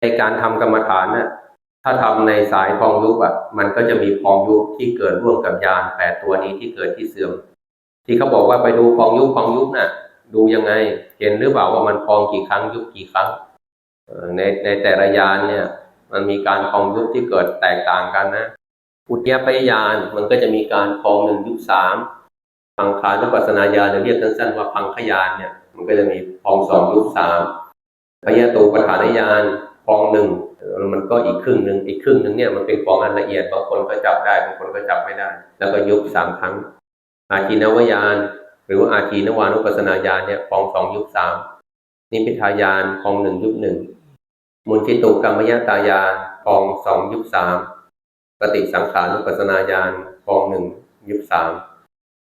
ในการทำกรรมฐานน่ะถ้าทำในสายพองยุบอะ มันก็จะมีพองยุบที่เกิดร่วมกับยานแปดตัวนี้ที่เกิดที่เสื่อม ที่เขาบอกว่าไปดูพองยุบพองยุบน่ะ ดูยังไง เห็นหรือเปล่าว่ามันพองกี่ครั้งยุบกี่ครั้งในในแต่ละยานเนี่ย มันมีการพองยุบที่เกิดแตกต่างกันนะอุทยพยานมันก็จะมีการพองหนึ่งยุบสามพังคานุปัสสนาญาณหรือเรียกสั้นๆว่าพังขยานเนี่ย มันก็จะมีพองสองยุบสามพยาตูปฐานญาณ พองหนึ่งมันก็อีกครึ่งหนึ่งอีกครึ่งหนึ่งเนี่ยมันเป็นของอันละเอียดบางคนก็จับได้บางคนก็จับไม่ได้ แล้วก็ยุบสามครั้ง อาทีนวญาณหรือว่าอาทีนวานุปัสนาญาณเนี่ยพองสองยุบสามนิพพิทายานพองหนึ่งยุบหนึ่งมุนทิตุกรรมยตายานพองสองยุบสามปฏิสังขานุปัสสนาญาณกองหนึ่งยุบสาม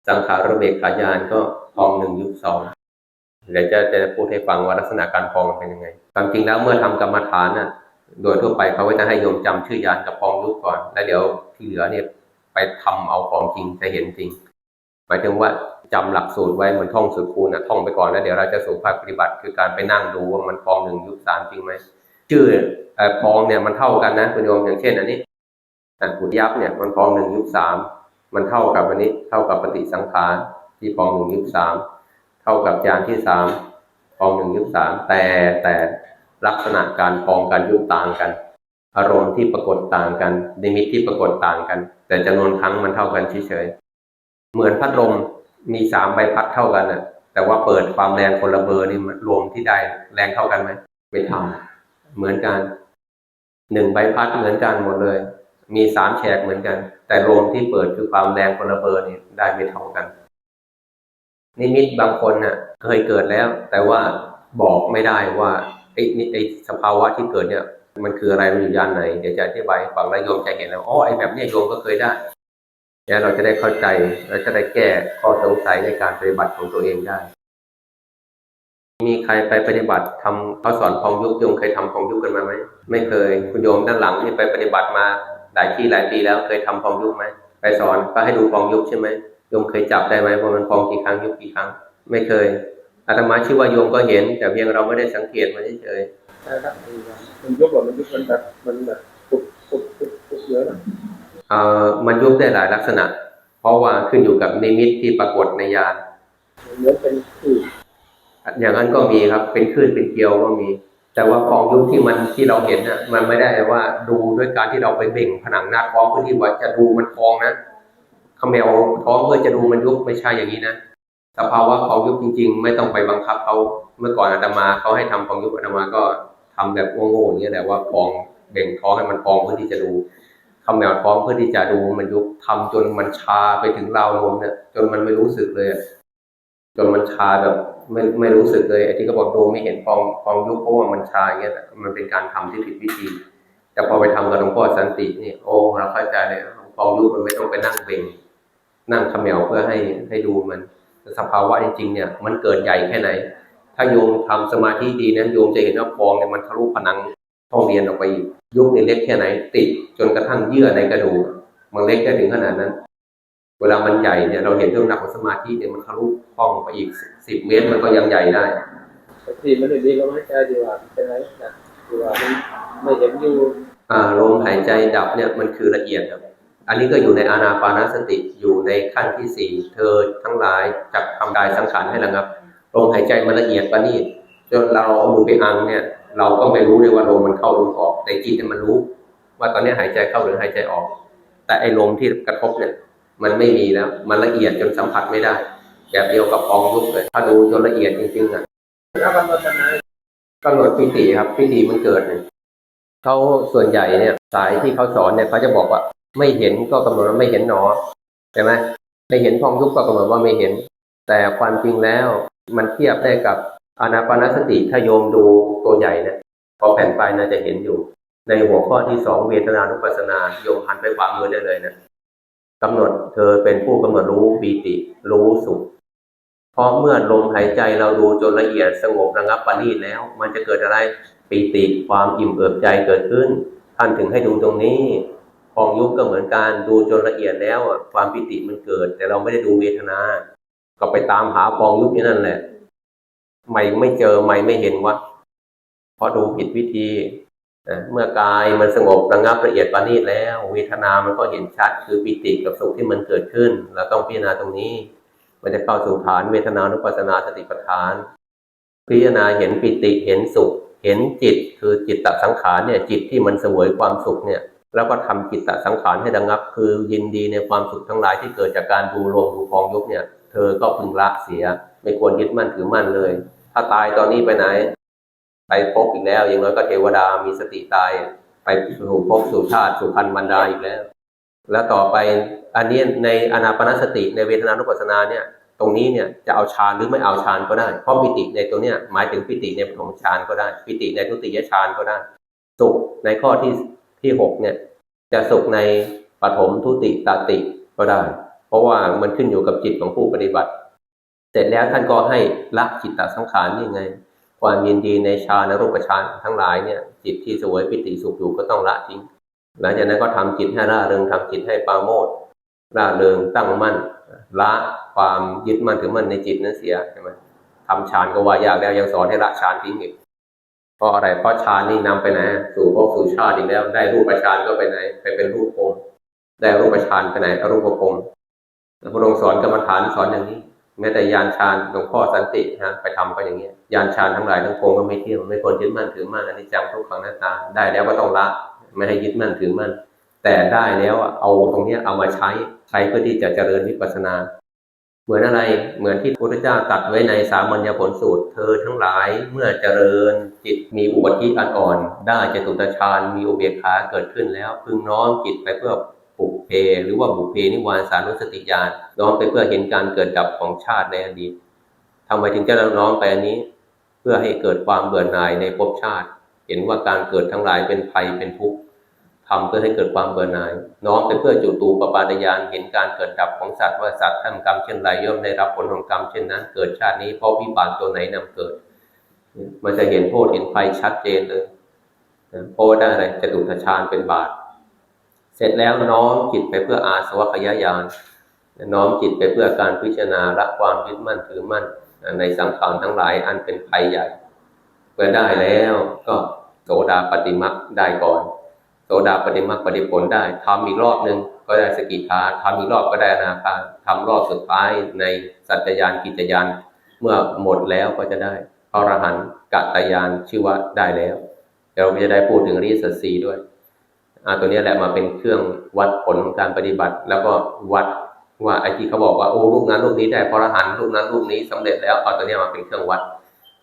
สังขารเบกขายานก็กองหนึ่งยุบสอง เดี๋ยวจะจะพูดให้ฟังว่าลักษณะการพองเป็นยังไง ความจริงแล้วเมื่อทำกรรมฐานน่ะ โดยทั่วไปเขาก็จะให้โยมจำชื่อยานกับพองยุบก่อน แล้วเดี๋ยวที่เหลือเนี่ยไปทำเอาของจริงจะเห็นจริง หมายถึงว่าจำหลักสูตรไว้เหมือนท่องสูตรคูณนะท่องไปก่อนแล้วเดี๋ยวเราจะสู่ภาคปฏิบัติคือการไปนั่งดูว่ามันพองหนึ่งยุบสามจริงไหมชื่อเอ่อพองเนี่ยมันเท่ากันนะคุณโยมอย่างเช่นอันนี้แต่ขุดยับเนี่ยมันพองหนึ่งยุบสามมันเท่ากับอันนี้เท่ากับปฏิสังขารที่พองหนึ่งยุบสาม เท่ากับยานที่สามพองหนึ่งยุบสามแต่แต่ลักษณะการพองการยุบต่างกัน อารมณ์ที่ปรากฏต่างกันนิมิตที่ปรากฏต่างกัน แต่จำนวนครั้งมันเท่ากันเฉยๆเหมือนพัดลมมีสามใบพัดเท่ากันน่ะ แต่ว่าเปิดความแรงคนละเบอร์นี่มันรวมที่ได้แรงเท่ากันไหมไม่เท่าเหมือนกันหนึ่งใบพัดเหมือนกันหมดเลย มีสามแฉกเหมือนกัน แต่รวมที่เปิดคือความแรงคนละเบอร์นี่ได้ไม่เท่ากัน นิมิตบางคนน่ะเคยเกิดแล้ว แต่ว่าบอกไม่ได้ว่าไอ้นไอ้สภาวะที่เกิดเนี่ย มันคืออะไรมันอยู่ย่านไหนเดี๋ยวจะอธิบายฟังแล้วโยมจะเห็นแล้วอ๋อไอ้แบบเนี้ยโยมก็เคยได้แล้วเราจะได้เข้าใจเราจะได้แก้ข้อสงสัยในการปฏิบัติของตัวเองได้ มีใครไปปฏิบัติทำเขาสอนพองยุบโยมเคยทำพองยุบกันมาไหมไม่เคยคุณโยมด้านหลังนี่ไปปฏิบัติมาหลายที่หลายปีแล้วเคยทำพองยุบไหมไปสอนก็ให้ดูพองยุบใช่ไหม โยมเคยจับได้ไหมว่ามันพองกี่ครั้งยุบกี่ครั้ง ไม่เคยอาตมาชื่อว่าโยมก็เห็น แต่เพียงเราไม่ได้สังเกตมันเฉยใช่ครับมันยุบแบบมันยุบมันแบบมันแบบปุบปุบปุบปุบเยอะนะๆเอ่อมันยุบได้หลายลักษณะ เพราะว่าขึ้นอยู่กับนิมิตที่ปรากฏในญาณมันเหมือนเป็นคืออย่างนั้นก็มีครับ เป็นคลื่นเป็นเกลียวก็มี แต่ว่าพองยุบที่มันที่เราเห็นน่ะ มันไม่ได้ว่าดูด้วยการที่เราไปเบ่งผนังหน้าท้องเพื่อที่ว่าจะดูมันพองนะเขมวท้องเพื่อจะดูมันยุบไม่ใช่อย่างนี้นะสภาวะของยุบจริง ๆ ไม่ต้องไปบังคับเขาเมื่อก่อนอาตมาเขาให้ทำพองยุบอาตมาก็ทำแบบโง่ๆอย่างนี้ยแหละว่าพองเบ่งท้องให้มันพองเพื่อที่จะดูเขมวท้องเพื่อที่จะดูมันยุบทำจนมันชาไปถึงราวนมเนี่ยจนมันไม่รู้สึกเลยจนมันชาแบบไม่ไม่รู้สึกเลยไอ้ที่เขาบอกดูไม่เห็นฟองฟองยุบเพราะว่ามันชาอย่างเงี้ยแต่มันเป็นการทำที่ผิดวิธี แต่พอไปทำกับหลวงพ่อสันตินี่โอ้เราเข้าใจเลยฟองยุบมันไม่ต้องไปนั่งเบ่ง นั่งเขมวเพื่อให้ให้ดูมันแต่สภาวะจริงๆเนี่ย มันเกิดใหญ่แค่ไหน ถ้าโยมทำสมาธิดีนะโยมจะเห็นว่าฟองเนี่ยมันทะลุผนังห้องเรียนออกไปอีกยุบเนี่ยเล็กแค่ไหน ติดจนกระทั่งเยื่อในกระดูกมันเล็กได้ถึงขนาดนั้น เวลามันใหญ่เนี่ยเราเห็นเรื่องหนักของสมาธิเนี่ยมันทะลุห้องไปอีกสิบเมตรมันก็ยังใหญ่ได้บางทีมันไม่ดีก็ไม่ใจดีกว่าเป็นไรนะดีกว่ามันไม่เห็นอยู่อ่าลมหายใจดับเนี่ยมันคือละเอียดครับ อันนี้ก็อยู่ในอานาปานสติอยู่ในขั้นที่สี่เธอทั้งหลายจับทำกายสังขารให้ระงับลมหายใจมันละเอียดปานนี้จนเราเอามือไปอังเนี่ย เราก็ไม่รู้เลยว่าลมมันเข้าลมออกแต่จิตมันรู้ ว่าตอนนี้หายใจเข้าหรือหายใจออก แต่ไอ้ลมที่กระทบเนี่ย มันไม่มีแล้วมันละเอียดจนสัมผัสไม่ได้ แบบเดียวกับฟองยุบเลยถ้าดูจนละเอียดจริงๆอะกำหนดปิติครับปิติมันเกิดเนี่ยเขาส่วนใหญ่เนี่ย สายที่เขาสอนเนี่ยเขาจะบอกว่า ไม่เห็นก็กำหนดว่าไม่เห็นหนอใช่ไหมไม่เห็นพองยุบก็กำหนดว่าไม่เห็น แต่ความจริงแล้วมันเทียบได้กับอนาปานสติถ้าโยมดูตัวใหญ่นี่ยพอแผ่นไปน่าจะเห็นอยู่ ในหัวข้อที่สองเวทนานุปัสสนาโยมหันไปขวามือได้เลยนะกำหนดเธอเป็นผู้กำหนดรู้ปีติ รู้สุขเพราะเมื่อลมหายใจเราดูจนละเอียดสงบระงับปานีตแล้ว มันจะเกิดอะไรปีติความอิ่มเอิบใจเกิดขึ้น ท่านถึงให้ดูตรงนี้ พองยุบก็เหมือนกันดูจนละเอียดแล้วความปิติมันเกิด แต่เราไม่ได้ดูเวทนา ก็ไปตามหาพองยุบนี่นั่นแหละ ไม่ไม่เจอไม่ไม่เห็นวะเพราะดูผิดวิธีเมื่อกายมันสงบระงับละเอียดปานนีตแล้ว เวทนามันก็เห็นชัด คือปิติกับสุขที่มันเกิดขึ้น เราต้องพิจารณาตรงนี้ มันจะเข้าสู่ฐานเวทนานุปัสสนาสติปัฏฐาน พิจารณาเห็นปิติเห็นสุข เห็นจิต คือจิตตสังขารเนี่ย จิตที่มันเสวยความสุขเนี่ย แล้วก็ทำจิตตสังขารให้ระงับ คือยินดีในความสุขทั้งหลายที่เกิดจากการดูลมดูพองยุบเนี่ย เธอก็พึงละเสีย ไม่ควรยึดมั่นถือมั่นเลย ถ้าตายตอนนี้ไปไหน ไปพบอีกแล้วอย่างน้อยก็เทวดามีสติตาย ไปสู่ภพสู่ชาติสู่พันธุ์บรรดาอีกแล้ว แล้วต่อไปอันนี้ในอนาปนสติในเวทนานุปัสสนาเนี่ยตรงนี้เนี่ยจะเอาฌานหรือไม่เอาฌานก็ได้ เพราะปิติในตัวเนี้ยหมายถึงปิติในปฐมฌานก็ได้ ปิติในทุติยฌานก็ได้ สุขในข้อที่ ที่หกเนี่ย จะสุขในปฐมทุติตาติก็ได้ เพราะว่ามันขึ้นอยู่กับจิตของผู้ปฏิบัติ เสร็จแล้วท่านก็ให้ละจิตตสังขารนี่ไง ความยินดีในฌานรูปฌานทั้งหลายเนี่ย จิตที่สวยปิติสุขอยู่ก็ต้องละทิ้งหลังจากนั้นก็ทำจิตให้ร่าเริงทำจิตให้ปาโมทย์ร่าเริงตั้งมั่นละความยึดมั่นถือมั่นในจิตนั้นเสียใช่ไหมทำฌานก็ว่ายากแล้วยังสอนให้ละฌานทิ้งอีก เพราะอะไรเพราะฌานนี่นำไปไหนสู่ภพสู่ชาติอีกแล้ว ได้รูปฌานก็ไปไหน ไปเป็นรูปภพได้รูปฌานไปไหนอรูปภพแล้วพระองค์สอนกรรมฐานสอนอย่างนี้แม้แต่ยานฌานหลวงพ่อสันตินะไปทำก็อย่างเงี้ยยานฌานทั้งหลายทั้งปวงก็ไม่เที่ยงไม่ควรยึดมั่นถือมั่นอนิจจังทุกขังหน้าตา ได้แล้วก็ต้องละไม่ให้ยึดมั่นถือมั่นแต่ได้แล้วเอาตรงเนี้ยเอามาใช้ใช้เพื่อที่จะเจริญวิปัสสนา เหมือนอะไรเหมือนที่พระพุทธเจ้าตัดไว้ในสามัญญผลสูตร เธอทั้งหลายเมื่อเจริญจิตมีอุบัติอันอ่อน ได้จตุตฌานมีอุเบกขาเกิดขึ้นแล้ว พึงน้อมจิตไปเพื่อปุกเพหรือว่าบุเพนิวานสานุสติญาณน้อมไปเพื่อเห็นการเกิดดับของชาติในอดีตทำไมถึงจะน้อมไปอันนี้ เพื่อให้เกิดความเบื่อหน่ายในภพชาติ เห็นว่าการเกิดทั้งหลายเป็นภัยเป็นทุกข์ ทำเพื่อให้เกิดความเบื่อหน่าย น้อมไปเพื่อจุตูปปาตยานเห็นการเกิดดับของสัตว์ว่าสัตว์ทำกรรมเช่นไรย่อมได้รับผลของกรรมเช่นนั้น เกิดชาตินี้เพราะวิบากตัวไหนนำเกิด มันจะเห็นโทษเห็นภัยชัดเจนเลยเพราะว่าได้อะไรจตุตฌานเป็นบาตเสร็จแล้วน้อมจิตไปเพื่ออาสวะขยายานน้อมจิตไปเพื่อการพิจารณาละความยึดมั่นถือมั่นในสังขารทั้งหลายอันเป็นภัยใหญ่เมื่อได้แล้วก็โสดาปฏิมักได้ก่อน โสดาปฏิมักปฏิผลได้ทำอีกรอบหนึ่งก็ได้สกิทาทำอีกรอบก็ได้อนาคาทำรอบสุดท้ายในสัจจยานกิจยานเมื่อหมดแล้วก็จะได้พระอรหันต์กัตตยานชื่อว่าได้แล้วเดี๋ยวเราจะได้พูดถึงอริยสัจสีด้วยอ่าตัวนี้แหละมาเป็นเครื่องวัดผลของการปฏิบัติ แล้วก็วัดว่าไอที่เขาบอกว่าโอ้ลูกนั้นลูกนี้ได้พระอรหันต์ลูกนั้นลูกนี้สำเร็จแล้วเอาตัวนี้มาเป็นเครื่องวัด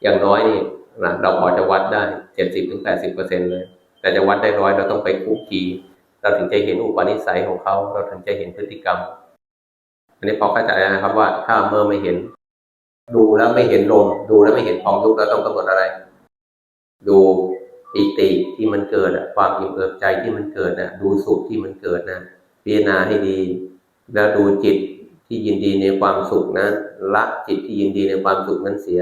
อย่างน้อยนี่นะเราพอจะวัดได้เจ็ดสิบถึงแปดสิบเปอร์เซ็นเลย แต่จะวัดได้ร้อยเราต้องไปคุกคีเราถึงจะเห็นอุปนิสัยของเขา เราถึงจะเห็นพฤติกรรม อันนี้พอเข้าใจนะครับว่าถ้าเมื่อไม่เห็น ดูแล้วไม่เห็นลม ดูแล้วไม่เห็นพองยุบเราต้องกำหนดอะไร ดูปิติที่มันเกิดอะความอิ่มเอิบใจที่มันเกิดนะดูสุขที่มันเกิดนะพิจารณาให้ดี แล้วดูจิตที่ยินดีในความสุขนะละจิตที่ยินดีในความสุขนั้นเสีย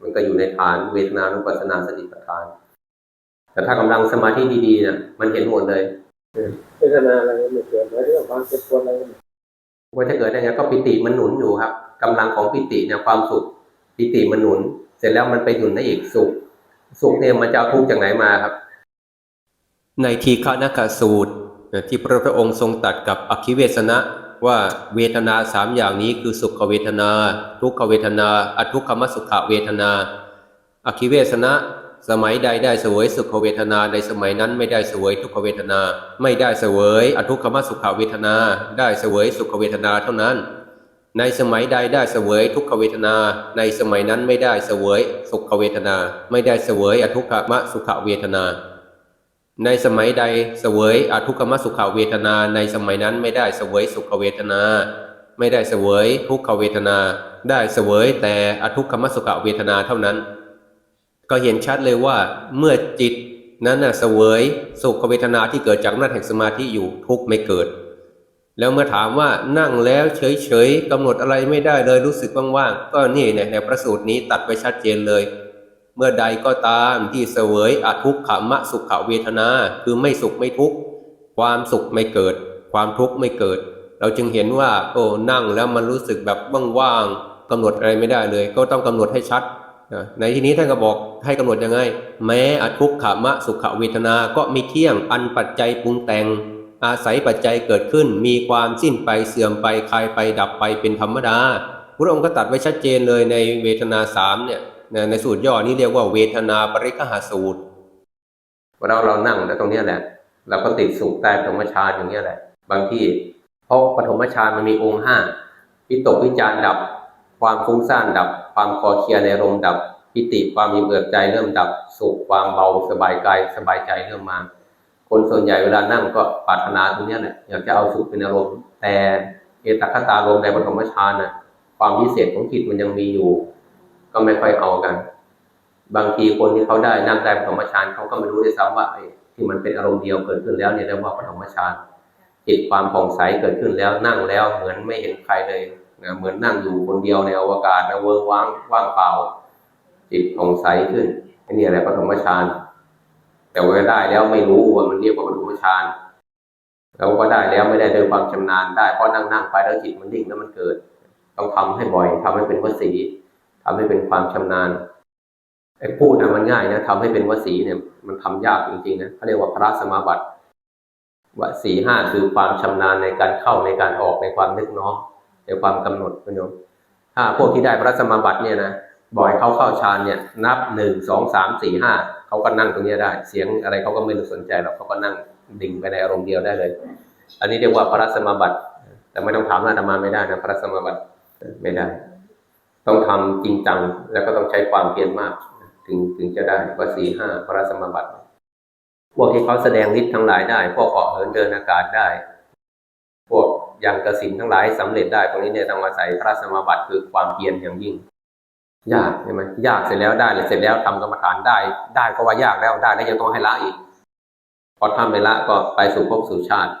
มันก็อยู่ในฐานเวทนานุปัสสนาสติปัฏฐาน แต่ถ้ากำลังสมาธิดีๆนะมันเห็นหมดเลยเวทนาอะไรไม่เกิดหมายถึงว่ความเจ็บปวดอะไรไม่ว่าจะเกิดได้ไงก็ปิติมันหนุนอยู่ครับกำลังของปิติเนี่ยความสุขปิติมันหนุน เสร็จแล้วมันไปหนุนได้อีกสุข สุขเนี่ยมันจะเอาทุกข์จากไหนมาครับ ในทีฆานาคสูตรที่พระพุทธองค์ทรงตัดกับอคิเวสนะว่าเวทนาสามอย่างนี้คือสุขเวทนา ทุกขเวทนา อทุกขมสุขเวทนาอคิเวสนะ สมัยใดได้เสวยสุขเวทนาในสมัยนั้นไม่ได้เสวยทุกขเวทนา ไม่ได้เสวยอทุกขมสุขเวทนา ได้เสวยสุขเวทนาเท่านั้น ในสมัยใดได้เสวยทุกขเวทนา ในสมัยนั้นไม่ได้เสวยสุขเวทนา ไม่ได้เสวยอทุกขมสุขเวทนา ในสมัยใดเสวยอทุกขมสุขเวทนา ในสมัยนั้นไม่ได้เสวยสุขเวทนา ไม่ได้เสวยทุกขเวทนา ได้เสวยแต่อทุกขมสุขเวทนาเท่านั้น ก็เห็นชัดเลยว่าเมื่อจิตนั้นน่ะเสวยสุขเวทนาที่เกิดจากอำนาจแห่งสมาธิอยู่ทุกข์ไม่เกิด แล้วเมื่อถามว่านั่งแล้วเฉยๆกำหนดอะไรไม่ได้เลยรู้สึกว่างๆก็นี่ในในพระสูตรนี้ตัดไว้ชัดเจนเลย เมื่อใดก็ตามที่เสวยอทุกขมะสุขเวทนาคือไม่สุขไม่ทุกข์ความสุขไม่เกิด ความทุกข์ไม่เกิด เราจึงเห็นว่า โอ้นั่งแล้วมันรู้สึกแบบว่างๆกำหนดอะไรไม่ได้เลย ก็ต้องกำหนดให้ชัด ในที่นี้ท่านก็บอกให้กำหนดยังไง แม้อทุกขมะสุขเวทนาก็ม่เที่ยงอันปัจจัยปรุงแต่ง อาศัยปัจจัยเกิดขึ้น มีความสิ้นไปเสื่อมไปคลายไปดับไปเป็นธรรมดาพระองค์ก็ตัดไว้ชัดเจนเลยในเวทนาสามเนี่ยในสูตรย่อนี้เรียกว่าเวทนาปริคหาสูตรเราเรานั่งแต่ตรงนี้แหละ เราก็ติดสุขใต้ปฐมฌานอย่างเงี้แหละ บางที่เพราะปฐมฌานมันมีองค์ห้าวิตกวิจารดับ ความฟุ้งซ่านดับ ความคลอเคลียในลมดับปิติความมีเบิกใจเริ่มดับสุขความเบาสบายกายสบายใจเริ่มมา คนส่วนใหญ่เวลานั่งก็ปรารถนาตรงเนี้ยแหละอยากจะเอาสุขเป็นอารมณ์แต่เอตคตารมณ์ในปฐมฌานน่ะ ความพิเศษของจิตมันยังมีอยู่ ก็ไม่ค่อยเอากัน บางทีคนที่เขาได้นั่งได้ปฐมฌานเขาก็ไม่รู้ด้วยซ้ำว่าไอ้ที่มันเป็นอารมณ์เดียวเกิดขึ้นแล้วเนี่ยเรียกว่าปฐมฌานจิตความผ่องใสเกิดขึ้นแล้วนั่งแล้วเหมือนไม่เห็นใครเลย นะเหมือนนั่งอยู่คนเดียวในอวกาศนะเวิร์ว่างว่างเปล่า จิตผ่องใสขึ้นอันนี้อะไรปฐมฌานแต่ว่าได้แล้วไม่รู้ว่ามันเรียกว่าปฐมฌานเราก็ได้แล้วไม่ได้ด้วยความชำนาญได้เพราะนั่งนั่งๆไปแล้วจิตมันดิ่งแล้วมันเกิด ต้องทำให้บ่อยทำให้เป็นวสีทำให้เป็นความชำนาญไอ้พูดนะมันง่ายนะทำให้เป็นวสีเนี่ย มันทำยากจริงๆนะเขาเรียกว่าพระสมาบัติวสีห้าคือความชำนาญในการเข้าในการออกในความนึกน้อม ในความกำหนดคุณโยมถ้าพวกที่ได้พระสมบัติเนี่ยนะบ่อยเขาเข้าฌานเนี่ย นับหนึ่งสองสามสี่ห้าเขาก็นั่งตรงนี้ได้ เสียงอะไรเขาก็ไม่รู้สนใจหรอกเขาก็นั่งดิ่งไปในอารมณ์เดียวได้เลย อันนี้เรียกว่าพระสมบัติ แต่ไม่ต้องถามอาตมาไม่ได้นะพระสมบัติไม่ได้ ต้องทำจริงจังแล้วก็ต้องใช้ความเพียรมาก ถึงถึงจะได้ว่าสี่ห้าพระสมบัติพวกที่เขาแสดงฤทธิ์ทั้งหลายได้ พวกเหาเหินเดินอากาศได้ พวกยังกสินทั้งหลายสำเร็จได้ตรงนี้เนี่ยต้องอาศัยพระสมบัติคือความเพียรอย่างยิ่ง ยากใช่ไหมยากเสร็จแล้วได้เลยเสร็จแล้วทำกรรมฐานได้ ได้ก็ว่ายากแล้วได้แล้วยังต้องให้ละอีกพอทำไปละก็ไปสู่ภพสู่ชาติ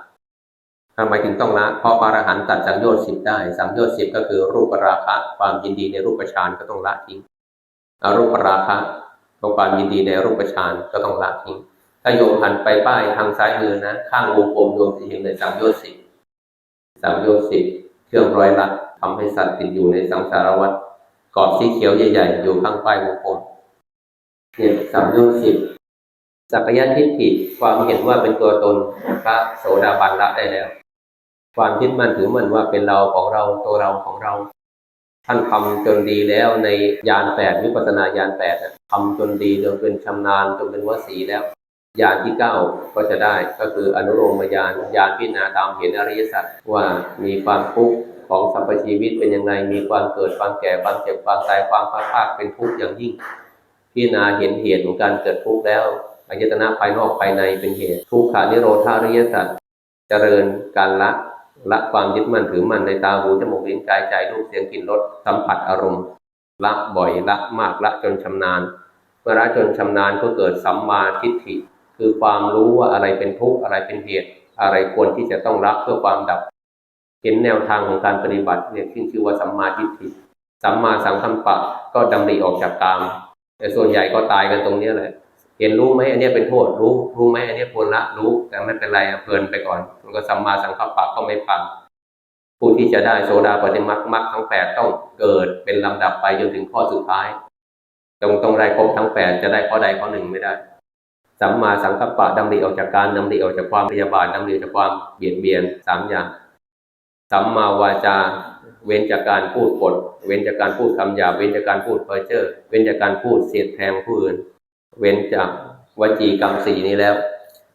ทำไมถึงต้องละเพราะพระอรหันต์ตัดสังโยชน์สิบได้สังโยชน์สิบก็คือรูปราคะ ความยินดีในรูปฌานก็ต้องละทิ้งอรูปราคะความยินดีในรูปฌานก็ต้องละทิ้งถ้าโยมหันไปป้ายทางซ้ายมือนะ ข้างวงกลมโยมจะเห็นเลยสังโยชน์สิบ สังโยชน์สิบเครื่องร้อยลัดทำให้สัตว์ติดอยู่ในสังสารวัฏกรอบสีเขียวใหญ่ๆ อยู่ข้างป้ายวงกลมเนี่ยสังโยชน์สิบสักยะทิฏฐิความเห็นว่าเป็นตัวตนพระโสดาบันละได้แล้ว ความยึดมั่นถือมั่นว่าเป็นเราของเราตัวเราของเรา ท่านทำจนดีแล้วในยานแปดวิปัสนาญาณแปดทำจนดีจนเป็นชำนาญจนเป็นวสีแล้ว ญาณที่เก้าก็จะได้ก็คืออนุโลมญาณญาณพิจารณาตามเห็นอริยสัจว่ามีความทุกข์ของสรรพชีวิตเป็นยังไงมีความเกิดความแก่ความเจ็บความตายความพัดพากเป็นทุกข์อย่างยิ่ง พิจารณาเห็นเหตุของการเกิดทุกข์แล้วอายตนะภายนอกภายในเป็นเหตุ ทุกขานิโรธาริยสัจเจริญการละละความยึดมั่นถือมั่นในตาหูจมูกลิ้นกายใจรูปเสียงกลิ่นรสสัมผัสอารมณ์ ละบ่อยละมากละจนชำนาญเมื่อละจนชำนาญก็เกิดสัมมาทิฏฐิ คือความรู้ว่าอะไรเป็นทุกข์อะไรเป็นเหตุ อะไรควรที่จะต้องละเพื่อความดับ เห็นแนวทางของการปฏิบัติเนี่ยขึ้นชื่อว่าสัมมาทิฏฐิสัมมาสังคัมปะก็ดำริออกจากกาม แต่ส่วนใหญ่ก็ตายกันตรงนี้แหละเห็นรู้ไหมอันนี้เป็นโทษรู้รู้ไหมอันนี้ควรละรู้แต่ไม่เป็นไรเพลินไปก่อนมันก็สัมมาสังกัปปะก็ไม่ฟังผู้ที่จะได้โสดาปฏิมักมักทั้งแปดต้องเกิดเป็นลำดับไปจนถึงข้อสุดท้าย ตรงตรงได้ครบทั้งแปดจะได้ข้อใดข้อหนึ่งไม่ได้ สัมมาสังกัปปะดำริออกจากการดำริออกจากความพยาบาทดำริออกจากความเบียดเบียนสามอย่าง สัมมาวาจา เว้นจากการพูดปด เว้นจากการพูดคำหยาบเว้นจากการพูดเพ้อเจ้อเว้นจากการพูดเสียดแทงผู้อื่น เว้นจากวจีกรรมสี่นี้แล้ว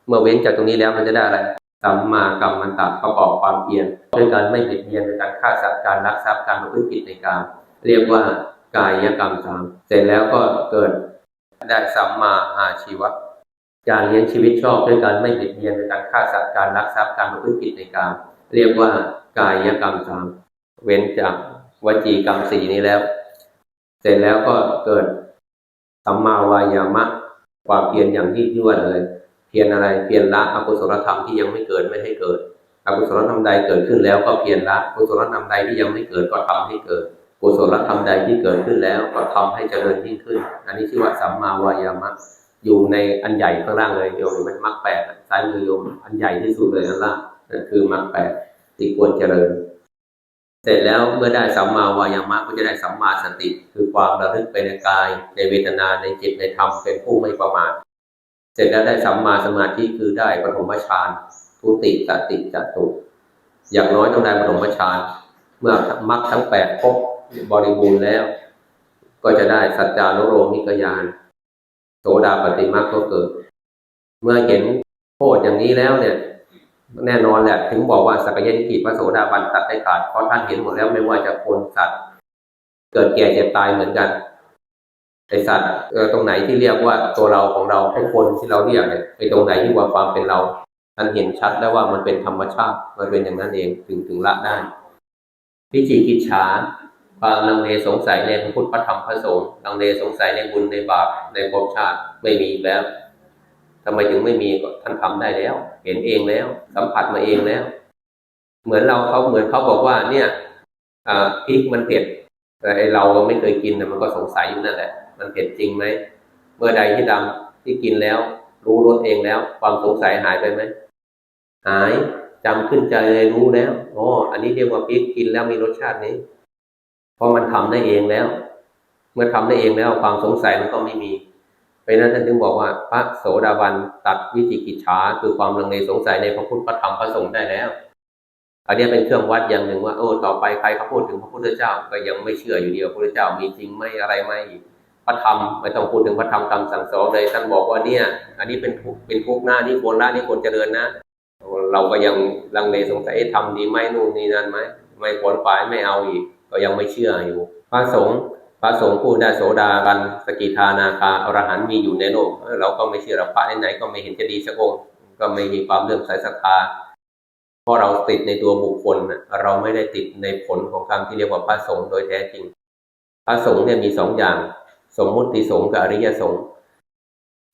เมื่อเว้นจากตรงนี้แล้วมันจะได้อะไรสัมมากรรมันตะประกอบความเพียรด้วยการไม่เบียดเบียนด้วยการฆ่าสัตว์การลักทรัพย์การประพฤติผิดในกามเรียกว่ากายกรรมสามเสร็จแล้วก็เกิดได้สัมมาอาชีวะ การเลี้ยงชีวิตชอบด้วยการไม่เบียดเบียนด้วยการฆ่าสัตว์การลักทรัพย์การประพฤติผิดในกามเรียกว่ากายกรรมสามเว้นจากวจีกรรมสี่นี้แล้ว เสร็จแล้วก็เกิดสัมมาวายามะความเพียรอย่างที่ยวดเลย เพียรอะไรเพียรละอกุศลธรรมที่ยังไม่เกิดไม่ให้เกิดอกุศลธรรมใดเกิดขึ้นแล้วก็เพียรละกุศลธรรมใดที่ยังไม่เกิดก็ทำให้เกิดกุศลธรรมใดที่เกิดขึ้นแล้วก็ทำให้เจริญยิ่งขึ้น อันนี้ชื่อว่าสัมมาวายามะ อยู่ในอันใหญ่ข้างล่างเลยโยมเห็นไหมันมรรคแปดซ้ายมือโยมอันใหญ่ที่สุดเลยอันล่างนั่นคือมรรคแปดที่ควรเจริญ เสร็จแล้วเมื่อได้สัมมาวายามะก็จะได้สัมมาสติ คือความระลึกไปในกาย ในเวทนาในจิตในธรรมเป็นผู้ไม่ประมาทเสร็จแล้วได้สัมมาสมาธิคือได้ปฐมฌานทุติสติจตุอย่างน้อยต้องได้ปฐมฌานเมื่อมรรคทั้งแปดครบบริบูรณ์แล้ว ก็จะได้สัจจานุโรมิกญาณ โสดาปฏิมรรคก็เกิด เมื่อเห็นโทษอย่างนี้แล้วเนี่ย แน่นอนแหละ ถึงบอกว่าสักยะทิฏฐิพระโสดาบันตัดได้ขาดเพราะท่านเห็นหมดแล้วไม่ว่าจะคนสัตว์ เกิดแก่เจ็บตายเหมือนกันไอสัตว์ตรงไหนที่เรียกว่าตัวเราของเราไอคนที่เราเรียกเนี่ยไอตรงไหนที่ว่าความเป็นเราท่านเห็นชัดแล้วว่ามันเป็นธรรมชาติมันเป็นอย่างนั้นเองถึงถึงละได้วิจิกิจฉา ความลังเลสงสัยในพระพุทธพระธรรมพระสงฆ์ลังเลสงสัยในบุญในบาปในภพชาติไม่มีแล้วทำไมถึงไม่มีก็ท่านทำได้แล้ว เห็นเองแล้ว สัมผัสมาเองแล้ว เหมือนเราเขาเหมือนเขาบอกว่า เนี่ยอ่าพริกมันเผ็ดแต่เราไม่เคยกินแต่มันก็สงสัยอยู่นั่นแหละ มันเผ็ดจริงไหมเมื่อใดที่ดำที่กินแล้ว รู้รสเองแล้ว ความสงสัยหายไปไหมหายจำขึ้นใจเลยรู้แล้วอ๋ออันนี้เรียกว่าพริกกินแล้วมีรสชาตินี้ ราะมันทำได้เองแล้ว เมื่อทำได้เองแล้วความสงสัยมันก็ไม่มี เพราะนั้นท่านจึงบอกว่าพระโสดาบันตัดวิจิกิจฉาคือความลังเลสงสัยในพระพุทธพระธรรมพระสงฆ์ได้แล้ว อันนี้เป็นเครื่องวัดอย่างหนึ่งว่าโอ้ต่อไปใครเขาพูดถึงพระพุทธเจ้า ก็ยังไม่เชื่ออยู่ดีว่าพระพุทธเจ้ามีจริงไหม่อะไรไหมพระธรรมไม่ต้องพูดถึงพระธรรมคำสั่งสอนเลยท่านบอกว่าเนี่ย อันนี้เป็นเป็นทุกข์หน้านี่ควรละนี่ควรเจริญนะเราก็ยังลังเลสงสัยทำดีไหมนู่นนี่นั่นไหมไม่ผลฝ่ายไม่เอาอีก ก็ยังไม่เชื่ออยู่ พระสงฆ์พระสงฆ์ผู้ได้โสดาบันสกิทานาคาอรหันต์มีอยู่ในโลก เราก็ไม่เชื่อเราพระไหนๆก็ไม่เห็นจะดีสักองค์ก็ไม่มีความเลื่อมใสศรัทธาเพราะเราติดในตัวบุคคลเราไม่ได้ติดในผลของคำที่เรียกว่าพระสงฆ์โดยแท้จริง พระสงฆ์เนี่ยมีสองอย่าง สมมุติสงฆ์กับอริยสงฆ์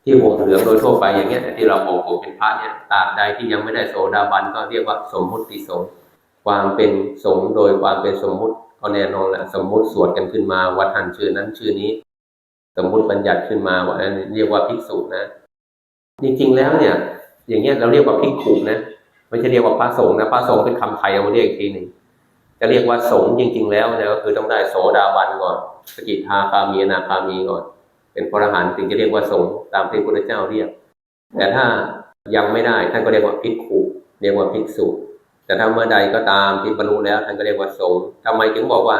ที่ห่มเหลืองโดยทั่วไปอย่างเงี้ยที่เราบอกผมเป็นพระเนี่ยตราบใดที่ยังไม่ได้โสดาบันก็เรียกว่าสมมุติสงฆ์ความเป็นสงฆ์โดยความเป็นสมมุติ ก็แน่นอนแหละสมมุติสวดกันขึ้นมาวัดหันชื่อนั้นชื่อนี้ สมมุติบัญญัติขึ้นมาว่าเรียกว่าภิกษุนะจริงๆแล้วเนี่ย อย่างเงี้ยเราเรียกว่าภิกขุนะไม่ใช่เรียกว่าพระสงฆ์นะพระสงฆ์เป็นคำไทยเอามาเรียกอีกทีหนึ่งจะเรียกว่าสงฆ์จริง ๆ แล้วเนี่ยก็คือต้องได้โสดาบันก่อนสกิทาคามีนาคามีก่อน เป็นพระอรหันต์ถึงจะเรียกว่าสงฆ์ตามที่พระพุทธเจ้าเรียก แต่ถ้ายังไม่ได้ท่านก็เรียกว่าภิกขุเรียกว่าภิกษุ แต่ถ้าเมื่อใดก็ตามที่บรรลุแล้วท่านก็เรียกว่าสงฆ์ทำไมถึงบอกว่า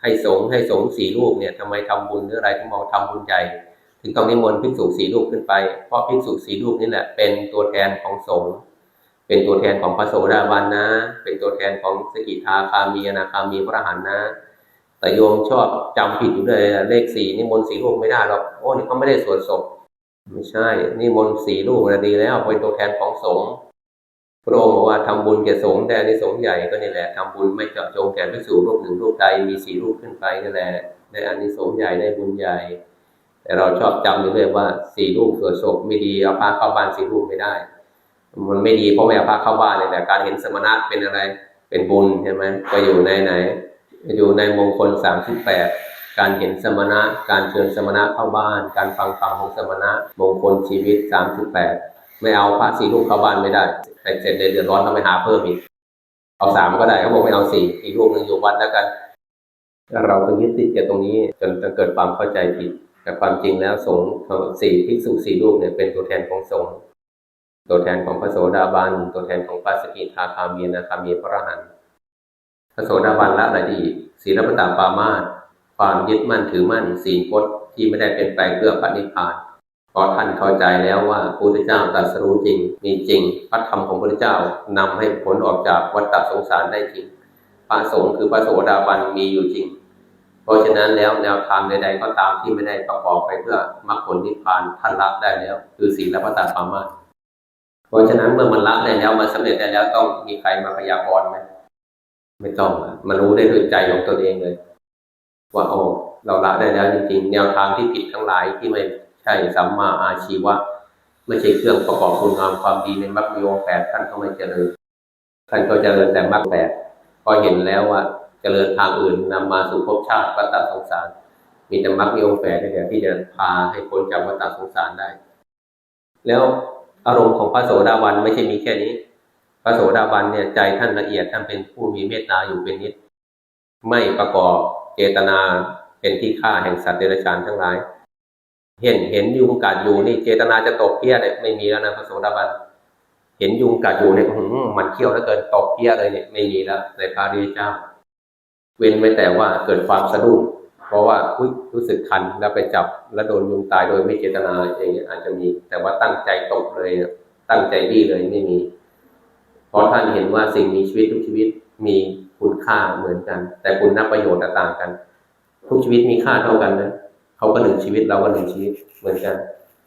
ให้สงฆ์ให้สงฆ์สี่รูปเนี่ยทำไมทำบุญหรืออะไรถึงบอกทำบุญใหญ่ถึงต้องนิมนต์ภิกษุสี่รูปขึ้นไป เพราะภิกษุสี่รูปนี่แหละเป็นตัวแทนของสงฆ์เป็นตัวแทนของพระโสดาบันนะ เป็นตัวแทนของสกิทาคามีนาคามีพระรหันนะ แต่โยมชอบจำผิดอยู่เลยเลขสี่นิมนต์สี่รูปไม่ได้หรอกโอ้นี่เขาไม่ได้สวดศพไม่ใช่นิมนต์สี่รูปนะดีแล้วเป็นตัวแทนของสงฆ์ พระองค์บอกว่าทำบุญแก่สงฆ์แต่ในสงฆ์ใหญ่ก็นี่แหละทำบุญไม่เจาะจงแก่ภิกษุรูปหนึ่งรูปใดมีสี่รูปขึ้นไปนั่นแหละได้อานิสงส์ใหญ่ได้บุญใหญ่ แต่เราชอบจำอยู่เลยว่าสี่รูปสวดศพไม่ดีเอาพระเข้าบ้านสี่รูปไม่ได้ มันไม่ดีเพราะไม่เอาพระเข้าบ้านเลยแต่การเห็นสมณะเป็นอะไรเป็นบุญใช่ไหมก็อยู่ในไหน อยู่ในมงคลสามสิบแปดการเห็นสมณะ การเชิญสมณะเข้าบ้าน การฟังธรรมของสมณะ มงคลชีวิตสามสิบแปด ไม่เอาพระสี่รูปเข้าบ้านไม่ได้แต่เสร็จเลยเดือดร้อนต้องไปหาเพิ่มอีกเอาสามก็ได้เขาบอกไม่เอาสี่อีกรูปหนึ่งอยู่วัดแล้วกันเราไปยึดติดกับตรงนี้จนเกิดความเข้าใจผิด แต่ความจริงแล้วสงฆ์สี่ภิกษุสี่รูปเนี่ยเป็นตัวแทนของสงฆ์ตัวแทนของพระโสดาบันตัวแทนของพระสกิทาคามีนาคามีพระอรหันต์พระโสดาบันละอะไรดีอีกศีลปตาปามาสความยึดมั่นถือมั่น ศีลพจน์ที่ไม่ได้เป็นไปเพื่อปณิพาน พราะท่านเข้าใจแล้วว่าพระพุทธเจ้าตรัสรู้จริง มีจริง พระธรรมของพระพุทธเจ้านำให้พ้นออกจากวัฏฏสงสารได้จริง พระสงฆ์คือพระโสดาบันมีอยู่จริง เพราะฉะนั้นแล้วแนวทางใดๆก็ตามที่ไม่ได้ประกอบไปเพื่อมรรคผลนิพพานท่านละได้แล้ว คือศีลปตาปามาสเพราะฉะนั้นเมื่อมันละได้แล้วมันสำเร็จได้แล้วต้องมีใครมาพยากรณ์ไหมไม่ต้องมันรู้ได้ด้วยใจของตนเองเลย ว่าโอ้เราละได้แล้วจริงๆ แนวทางที่ผิดทั้งหลายที่ไม่ ช่สัมมาอาชีวะ ไม่ใช่เครื่องประกอบคุณงามความดีในมรรคมีองแปดท่านก็ไม่เจริญท่านก็เจริญแต่มรรคแปดพอเห็นแล้วว่าเจริญทางอื่นนำมาสู่ภพชาติวัฏสงสาร มีแต่มรรคมีองแปดนี่แหละที่จะพาให้พ้นจากวัฏสงสารได้ แล้วอารมณ์ของพระโสดาบันไม่ใช่มีแค่นี้ พระโสดาบันเนี่ยใจท่านละเอียดท่านเป็นผู้มีเมตตาอยู่เป็นนิด ไม่ประกอบเจตนาเป็นที่ฆ่าแห่งสัตว์เดรัจฉานทั้งหลาย เห็นเห็นยุงกัดอยู่นี่เจตนาจะตบเพี้ยเนี่ยไม่มีแล้วนะพระโสดาบันเห็นยุงกัดอยู่เนี่ยหือมันเขี้ยวแล้วเกินตบเพี้ยเลยเนี่ยไม่มีแล้ว ในพระริยเจ้า เว้นไว้แต่ว่าเกิดความสะดุ้งเพราะว่าอุ๊ยรู้สึกคันแล้วไปจับแล้วโดนยุงตายโดยไม่เจตนาอย่างเงี้ยอาจจะมี แต่ว่าตั้งใจตบเลยตั้งใจดีเลยไม่มี เพราะท่านเห็นว่าสิ่งมีชีวิตทุกชีวิตมีคุณค่าเหมือนกัน แต่คุณนับประโยชน์ต่างกัน ทุกชีวิตมีค่าเท่ากันนะ เขาก็หนึ่งชีวิตเราก็หนึ่งชีวิตเหมือนกัน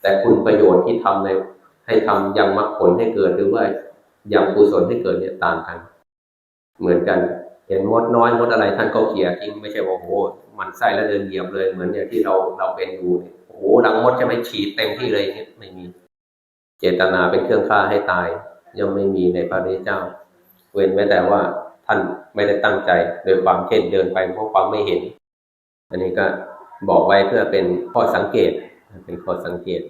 แต่คุณประโยชน์ที่ทำในให้ทำยังมรรคผลให้เกิดหรือว่ายังกุศลให้เกิดเนี่ยต่างกัน เหมือนกันเห็นมดน้อยมดอะไรท่านก็เขี่ยทิ้งไม่ใช่ว่าโอ้หมันไส้แล้วเดินเหยียบเลยเหมือนอย่างที่เราเราเป็นอยู่เนี่ยโอ้โหดังมดจะไม่ฉีดเต็มที่เลยเนี่ยไม่มี เจตนาเป็นเครื่องฆ่าให้ตายยังไม่มีในพระพุทธเจ้า เว้นไว้แต่ว่าท่านไม่ได้ตั้งใจโดยความเช่นเดินไปเพราะความไม่เห็น อันนี้ก็ บอกไว้เพื่อเป็นข้อสังเกต เป็นข้อสังเกต